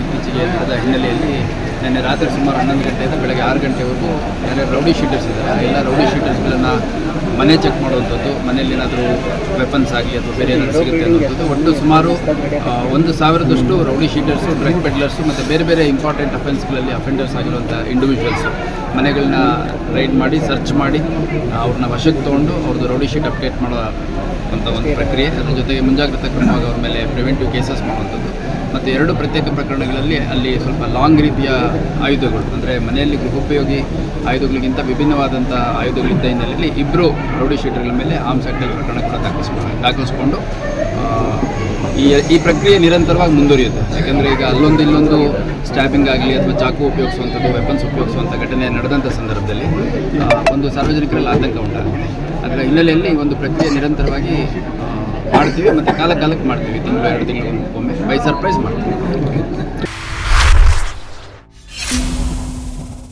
ಇತ್ತೀಚೆಗೆ ನಡೆದ ಹಿನ್ನೆಲೆಯಲ್ಲಿ ನಿನ್ನೆ ರಾತ್ರಿ ಸುಮಾರು ಹನ್ನೊಂದು ಗಂಟೆಯಿಂದ ಬೆಳಗ್ಗೆ ಆರು ಗಂಟೆವರೆಗೂ ಯಾರ್ಯಾರು ರೌಡಿ ಶೀಟರ್ಸ್ ಇದ್ದಾರೆ. ಎಲ್ಲ ರೌಡಿ ಶೀಟರ್ಸ್ಗಳನ್ನು ಮನೆ ಚೆಕ್ ಮಾಡುವಂಥದ್ದು, ಮನೆಯಲ್ಲಿ ಏನಾದರೂ ವೆಪನ್ಸ್ ಆಗಲಿ ಅಥವಾ ಬೇರೆ ಏನಾದರೂ ಸಿಗುತ್ತೆ ಅನ್ನೋದು ಒಟ್ಟು ಸುಮಾರು ಒಂದು ಸಾವಿರದಷ್ಟು ರೌಡಿ ಶೀಟರ್ಸು ಡ್ರಗ್ ಪೆಡ್ಲರ್ಸು ಮತ್ತು ಬೇರೆ ಬೇರೆ ಇಂಪಾರ್ಟೆಂಟ್ ಅಫೆನ್ಸ್ಗಳಲ್ಲಿ ಅಫೆಂಡರ್ಸ್ ಆಗಿರುವಂಥ ಇಂಡಿವಿಜುವಲ್ಸು ಮನೆಗಳನ್ನ ರೈಡ್ ಮಾಡಿ ಸರ್ಚ್ ಮಾಡಿ, ಅವ್ರನ್ನ ವಶಕ್ಕೆ ತೊಗೊಂಡು ಅವ್ರದ್ದು ರೌಡಿ ಶೀಟ್ ಅಪ್ಡೇಟ್ ಮಾಡೋ ಅಂತ ಒಂದು ಪ್ರಕ್ರಿಯೆ. ಅದ್ರ ಜೊತೆಗೆ ಮುಂಜಾಗ್ರತಾ ಕ್ರಮವಾಗಿ ಅವ್ರ ಮೇಲೆ ಪ್ರಿವೆಂಟಿವ್ ಕೇಸಸ್ ಮಾಡುವಂಥದ್ದು. ಮತ್ತು ಎರಡು ಪ್ರತ್ಯೇಕ ಪ್ರಕರಣಗಳಲ್ಲಿ ಅಲ್ಲಿ ಸ್ವಲ್ಪ ಲಾಂಗ್ ರೀತಿಯ ಆಯುಧಗಳು, ಅಂದರೆ ಮನೆಯಲ್ಲಿ ಗೃಹೋಪಯೋಗಿ ಆಯುಧಗಳಿಗಿಂತ ವಿಭಿನ್ನವಾದಂಥ ಆಯುಧಗಳಿದ್ದ ಹಿನ್ನೆಲೆಯಲ್ಲಿ ಇಬ್ಬರು ರೌಡಿ ಶೀಟರ್ಗಳ ಮೇಲೆ ಆರ್ಮ್ಸ್ ಆ್ಯಕ್ಟಲ್ಲಿ ಪ್ರಕರಣ ಕೂಡ ದಾಖಲಿಸ್ಕೊಂಡು ದಾಖಲಿಸ್ಕೊಂಡು ಈ ಈ ಪ್ರಕ್ರಿಯೆ ನಿರಂತರವಾಗಿ ಮುಂದುವರಿಯುತ್ತೆ. ಯಾಕಂದರೆ ಈಗ ಅಲ್ಲೊಂದು ಇಲ್ಲೊಂದು ಸ್ಟ್ಯಾಬಿಂಗ್ ಆಗಲಿ ಅಥವಾ ಚಾಕು ಉಪಯೋಗಿಸುವಂಥದ್ದು ವೆಪನ್ಸ್ ಉಪಯೋಗಿಸುವಂಥ ಘಟನೆ ನಡೆದಂಥ ಸಂದರ್ಭದಲ್ಲಿ ಒಂದು ಸಾರ್ವಜನಿಕರಲ್ಲಿ ಆತಂಕ ಉಂಟಾಗುತ್ತೆ. ಅದರ ಹಿನ್ನೆಲೆಯಲ್ಲಿ ಒಂದು ಪ್ರಕ್ರಿಯೆ ನಿರಂತರವಾಗಿ ಮಾಡ್ತೀವಿ ಮತ್ತು ಕಾಲ ಕಾಲಕ್ಕೆ ಮಾಡ್ತೀವಿ ತಿಂಗಳು ಎರಡು ತಿಂಗಳು ಒಮ್ಮೆ ಬೈ ಸರ್ಪ್ರೈಸ್ ಮಾಡ್ತೀವಿ.